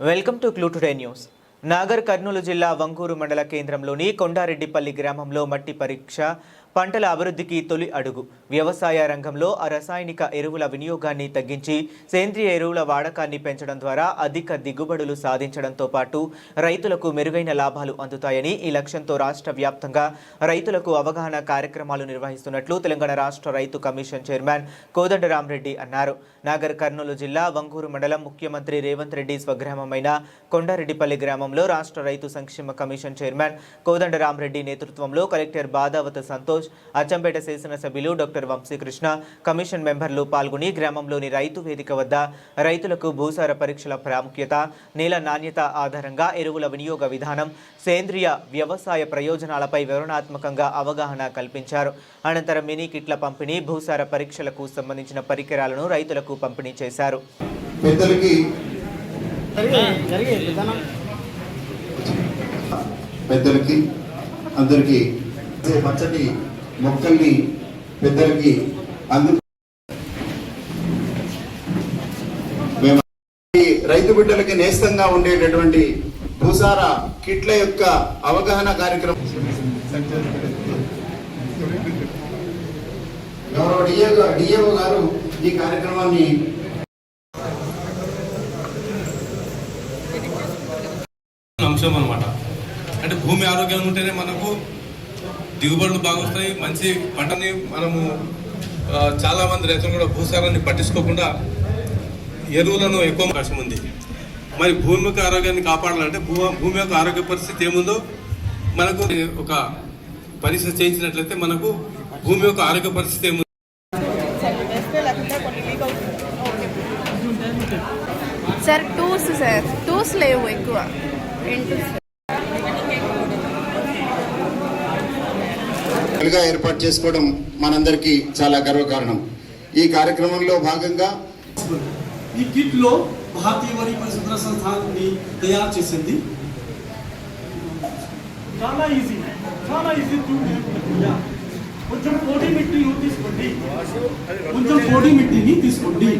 Welcome to clue today news. Nagarkurnool జిల్లా వంకూరు మండల కేంద్రంలోని కొండారెడ్డిపల్లి గ్రామంలో మట్టి పరీక్ష పంటల అభివృద్ధికి తొలి అడుగు. వ్యవసాయ రంగంలో ఆ రసాయనిక ఎరువుల వినియోగాన్ని తగ్గించి సేంద్రియ ఎరువుల వాడకాన్ని పెంచడం ద్వారా అధిక దిగుబడులు సాధించడంతో పాటు రైతులకు మెరుగైన లాభాలు అందుతాయని ఈ లక్ష్యంతో రాష్ట్ర వ్యాప్తంగా రైతులకు అవగాహన కార్యక్రమాలు నిర్వహిస్తున్నట్లు తెలంగాణ రాష్ట్ర రైతు కమిషన్ చైర్మన్ కోదండరామరెడ్డి అన్నారు. నాగర్ కర్నూలు జిల్లా వంగూరు మండలం ముఖ్యమంత్రి రేవంత్ రెడ్డి స్వగ్రామమైన కొండారెడ్డిపల్లి గ్రామంలో రాష్ట్ర రైతు సంక్షేమ కమిషన్ చైర్మన్ కోదండరామరెడ్డి నేతృత్వంలో కలెక్టర్ బాదావత సంతోష్ అచ్చంపేట శాసనసభ్యులు డాక్టర్ వంశీకృష్ణ కమిషన్ మెంబర్లు పాల్గొని గ్రామంలోని రైతు వేదిక వద్ద రైతులకు భూసార పరీక్షల ప్రాముఖ్యత నేల నాణ్యత ఆధారంగా ఎరువుల వినియోగ విధానం సేంద్రియ వ్యవసాయ ప్రయోజనాలపై వివరణాత్మకంగా అవగాహన కల్పించారు. అనంతరం మినీ కిట్ల పంపిణీ భూసార పరీక్షలకు సంబంధించిన పరికరాలను రైతులకు పంపిణీ చేశారు. పెద్దలకి పెద్దలకి అందరికి పచ్చటి మొక్కల్ని పెద్దలకి అందు మేము రైతు బిడ్డలకి నేస్తంగా ఉండేటటువంటి భూసార కిట్ల యొక్క అవగాహన కార్యక్రమం గౌరవ డిఏ డిఏఓ గారు ఈ కార్యక్రమాన్ని అంశం అనమాట అంటే భూమి ఆరోగ్యంగా ఉంటేనే మనకు దిగుబడులు బాగా వస్తాయి. మంచి పంటని మనము చాలా మంది రైతులు కూడా భూసారాన్ని పట్టించుకోకుండా ఎరువులను ఎక్కువ అవకాశం ఉంది. మరి భూమి యొక్క ఆరోగ్యాన్ని కాపాడాలంటే భూ భూమి యొక్క ఆరోగ్య పరిస్థితి ఏముందో మనకు ఒక పరీక్ష చేయించినట్లయితే మనకు భూమి యొక్క ఆరోగ్య పరిస్థితి ఏముంది? సార్ టూస్ సార్ టూస్ లేవు ఎక్కువ. ఏం టూస్గా ఏర్పాటు చేసుకోవడం మనందరికీ చాలా గర్వకారణం. ఈ కార్యక్రమంలో భాగంగా ఈ కిట్లో భారతీయ వరి పరిశోధన సంస్థాన్ని తయారు చేసింది. చాలా ఈజీ చాలా ఈజీ కొంచెం పొడి మిట్టిని తీసుకోండి. కొంచెం పొడి మిట్టిని తీసుకోండి.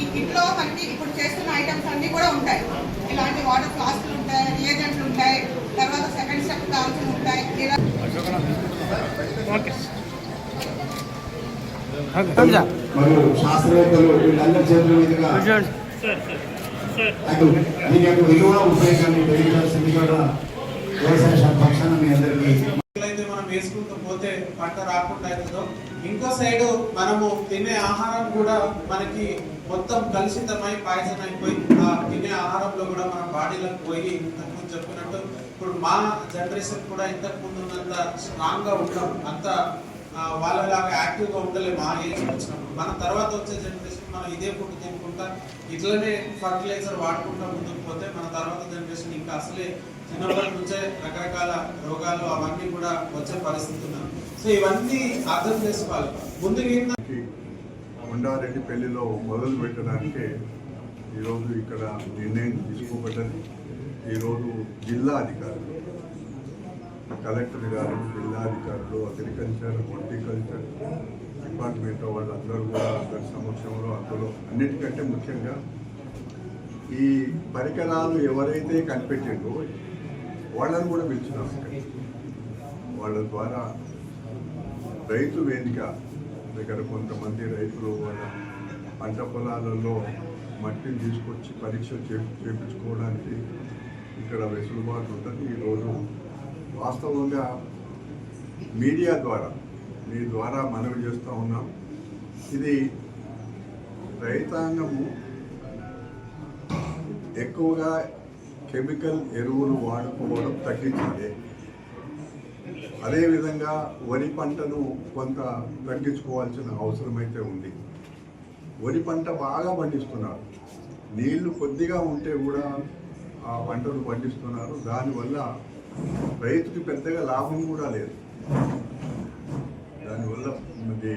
ఈ కిట్లో మనకి ఇప్పుడు చేస్తున్న ఐటమ్స్ అన్ని కూడా ఉంటాయి ఇలాంటి వాటర్ ఫ్లాస్క్లు ఉంటాయి రియేజెంట్లు ఉంటాయి తర్వాత సెకండ్ స్టెప్ కావాల్సి ఉంటాయి ఇలా మరియు శాస్త్రవేత్తలు వీళ్ళందరి చేతుల మీదుగా అటు దీని యొక్క విలువ ఉపయోగాన్ని తెలియజేయాల్సింది కూడా వ్యవసాయ శాఖ పక్షాన మీ అందరికీ. అయితే మనం వేసుకుంటూ పోతే పంట రాకుండా అవుతుందో? ఇంకో సైడ్ మనము తినే ఆహారం కూడా మనకి మొత్తం కలుషితమై పాయిజన్ అయిపోయి ఆ తినే ఆహారంలో కూడా మన బాడీలోకి పోయి ఇంతకుముందు చెప్పినట్టు ఇప్పుడు మా జనరేషన్ కూడా ఇంతకు ముందు ఉన్నంత స్ట్రాంగ్గా ఉంటాం అంత వాళ్ళలాగా యాక్టివ్గా ఉండలే ఉండలేము. మా ఏజ్ వచ్చినప్పుడు. మన తర్వాత వచ్చే జనరేషన్ మనం ఇదే ఫుడ్ తినుకుంటా ఇట్లనే ఫర్టిలైజర్ వాడుకుంటా ముందుకు పోతే మన తర్వాత జనరేషన్ ఇంకా అసలే చిన్నప్పటి నుంచే రకరకాల రోగాలు అవన్నీ కూడా వచ్చే పరిస్థితి ఉన్నది. సో ఇవన్నీ అర్థం చేసుకోవాలి. ముందుకు ఏంటంటే కి పెళ్ళిలో మొదలు పెట్టడానికి ఈరోజు ఇక్కడ నిర్ణయం తీసుకోబడ్డది. ఈరోజు జిల్లా అధికారులు. కలెక్టర్ గారు జిల్లాధికారులు అగ్రికల్చర్ హార్టికల్చర్ డిపార్ట్మెంట్ వాళ్ళందరూ కూడా అందరి సమక్షంలో అందులో అన్నిటికంటే ముఖ్యంగా ఈ పరికరాలు ఎవరైతే కనిపెట్టిండో వాళ్ళని కూడా పిలిచినాం వాళ్ళ ద్వారా రైతు వేదిక దగ్గర కొంతమంది రైతులు వాళ్ళ పంట పొలాలలో మట్టిని తీసుకొచ్చి పరీక్ష చేపించుకోవడానికి ఇక్కడ వెసులుబాటు ఉంటుంది. ఈరోజు వాస్తవంగా మీడియా ద్వారా మీ ద్వారా మనవి చేస్తూ ఉన్నాం. ఇది రైతాంగము ఎక్కువగా కెమికల్ ఎరువులు వాడుకోవడం తగ్గించాలి అదేవిధంగా వరి పంటను కొంత తగ్గించుకోవాల్సిన అవసరం అయితే ఉంది. వరి పంట బాగా పండిస్తున్నారు. నీళ్ళు కొద్దిగా ఉంటే కూడా ఆ పంటను పండిస్తున్నారు. దానివల్ల రైతుకి పెద్దగా లాభం కూడా లేదు. దానివల్ల మరి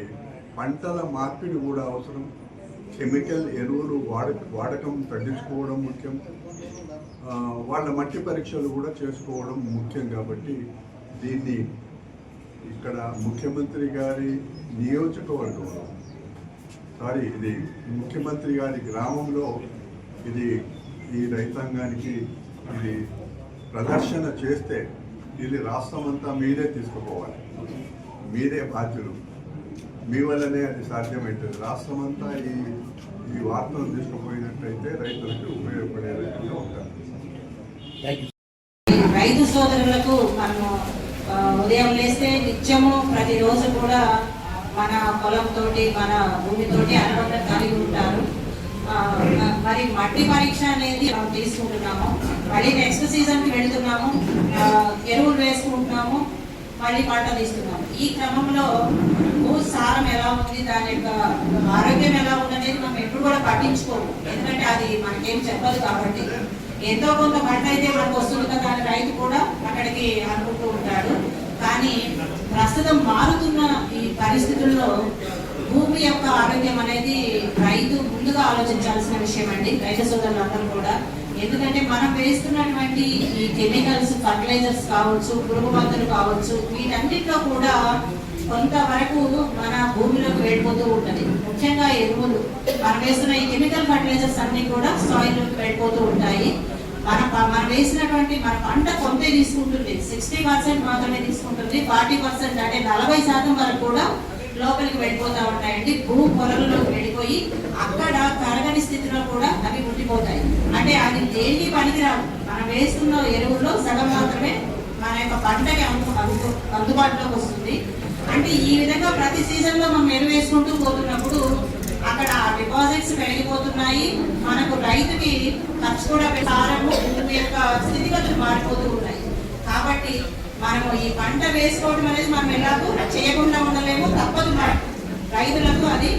పంటల మార్పిడి కూడా అవసరం. కెమికల్ ఎరువులు వాడ వాడకం తగ్గించుకోవడం ముఖ్యం. వాళ్ళ మట్టి పరీక్షలు కూడా చేసుకోవడం ముఖ్యం కాబట్టి దీన్ని ఇక్కడ ముఖ్యమంత్రి గారి నియోజకవర్గంలో సారీ ఇది ముఖ్యమంత్రి గారి గ్రామంలో ఇది ఈ రైతాంగానికి ఇది ప్రదర్శన చేస్తే ఇది రాష్ట్రం అంతా మీరే తీసుకుపోవాలి. మీరే బాధ్యులు. మీ వల్లనే అది సాధ్యమవుతుంది రాష్ట్రం అంతా ఈ ఈ వార్తను తీసుకుపోయినట్టయితే రైతులకు ఉపయోగపడే విధంగా ఉంటారు. రైతు సోదరులకు మనము ఉదయం లేస్తే నిత్యము ప్రతిరోజు కూడా మన పొలంతోటి మన భూమితోటి అనుబంధం కలిగి ఉంటారు. మరి మట్టి పరీక్ష అనేది మనం తీసుకుంటున్నాము. మళ్ళీ నెక్స్ట్ సీజన్కి వెళ్తున్నాము. ఎరువులు వేసుకుంటున్నాము. మళ్ళీ పంట తీస్తున్నాము. ఈ క్రమంలో భూసారం ఎలా ఉంది? దాని యొక్క ఆరోగ్యం ఎలా ఉంది అనేది మనం ఎప్పుడు కూడా పట్టించుకోము. ఎందుకంటే అది మనకేం చెప్పదు కాబట్టి. ఎంతో కొంత పంట అయితే మనకు వస్తుంది కదా అని రైతు కూడా అక్కడికి అనుకుంటూ ఉంటాడు. కానీ ప్రస్తుతం మారుతున్న ఈ పరిస్థితుల్లో భూమి యొక్క ఆరోగ్యం అనేది ఆలోచించాల్సిన విషయం అండి. రైతు సోదరులందరూ కూడా. ఎందుకంటే మనం వేస్తున్నటువంటి ఈ కెమికల్స్ ఫర్టిలైజర్స్ కావచ్చు పురుగు మందులు కావచ్చు వీటన్నిటిలో కూడా కొంతవరకు మన భూమిలోకి వెళ్ళిపోతూ ఉంటుంది. ముఖ్యంగా ఎరువులు. మనం వేస్తున్న ఈ కెమికల్ ఫర్టిలైజర్స్ అన్ని కూడా సాయిల్లోకి వెళ్ళిపోతూ ఉంటాయి. మన మనం వేసినటువంటి మన పంట కొంతే తీసుకుంటుంది. సిక్స్టీ పర్సెంట్ మాత్రమే తీసుకుంటుంది. ఫార్టీ పర్సెంట్ అంటే నలభై శాతం వరకు కూడా లోపలికి వెళ్ళిపోతా ఉంటాయండి. భూ పొరలలోకి వెళ్ళిపోయి అక్కడ కరగని స్థితిలో కూడా అవి ఉండిపోతాయి. అంటే అది దేనికి పనికిరావు? మనం వేస్తున్న ఎరువుల్లో సగం మాత్రమే మన యొక్క పంటకి అందుబాటులోకి వస్తుంది. అంటే ఈ విధంగా ప్రతి సీజన్లో మనం ఎరువు వేసుకుంటూ పోతున్నప్పుడు అక్కడ డిపాజిట్స్ పెరిగిపోతున్నాయి. మనకు రైతుకి ఖర్చు కూడా పె- సారము భూమి యొక్క స్థితిగతులు మారిపోతూ ఉన్నాయి. కాబట్టి మనము ఈ పంట వేసుకోవడం అనేది మనం ఎలాగో చేయకుండా ఉండాలి తప్పదు రైతులకు అది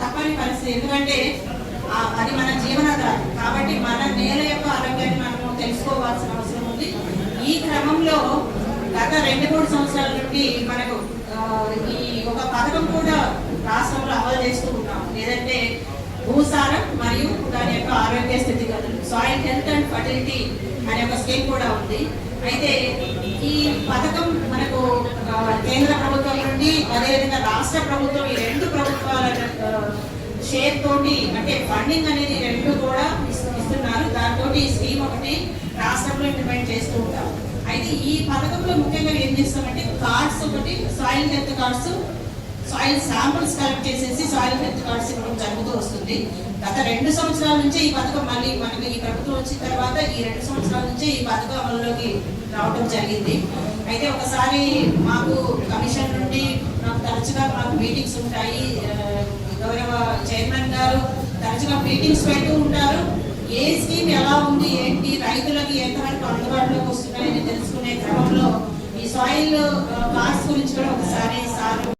తప్పని పరిస్థితి. ఎందుకంటే అది మన జీవనాధారం. కాబట్టి మన నేల యొక్క ఆరోగ్యాన్ని మనము తెలుసుకోవాల్సిన అవసరం ఉంది. ఈ క్రమంలో గత రెండు మూడు సంవత్సరాల నుండి మనకు ఈ ఒక పథకం కూడా రాష్ట్రంలో అమలు చేస్తూ ఉన్నాం. ఏదంటే భూసారం మరియు దాని యొక్క ఆరోగ్య స్థితిగతులు. సాయిల్ హెల్త్ అండ్ ఫర్టిలిటీ అనే ఒక స్కీమ్ కూడా ఉంది. అయితే ఈ పథకం మనకు కేంద్ర ప్రభుత్వం నుండి అదేవిధంగా రాష్ట్ర ప్రభుత్వం ఈ రెండు ప్రభుత్వాల షేర్ తోటి అంటే ఫండింగ్ అనేది రెండు కూడా ఇస్తున్నారు. దాంతో ఈ స్కీమ్ ఒకటి రాష్ట్రంలో ఇంప్లిమెంట్ చేస్తూ ఉంటాం అయితే ఈ పథకంలో ముఖ్యంగా ఏం చేస్తామంటే కార్డ్స్ ఒకటి soil health cards soil samples collect చేసేసి సాయిల్ హెల్త్ కార్డ్స్ ఇవ్వడం జరుగుతూ వస్తుంది. గత రెండు సంవత్సరాల నుంచే ఈ పథకం మళ్ళీ మనకి ఈ ప్రభుత్వం వచ్చిన తర్వాత ఈ రెండు సంవత్సరాల నుంచే ఈ పథకం అమలులోకి రావడం జరిగింది. అయితే ఒకసారి మాకు కమిషన్ నుండి నాకు తరచుగా మాకు మీటింగ్స్ ఉంటాయి. గౌరవ చైర్మన్ గారు తరచుగా మీటింగ్స్ పెడుతూ ఉంటారు. ఏ స్కీమ్ ఎలా ఉంది ఏంటి రైతులకి ఎంతవరకు అందుబాటులోకి వస్తున్నాయని తెలుసుకునే క్రమంలో ఈ సాయిల్ కాస్ట్ గురించి కూడా ఒకసారి సార్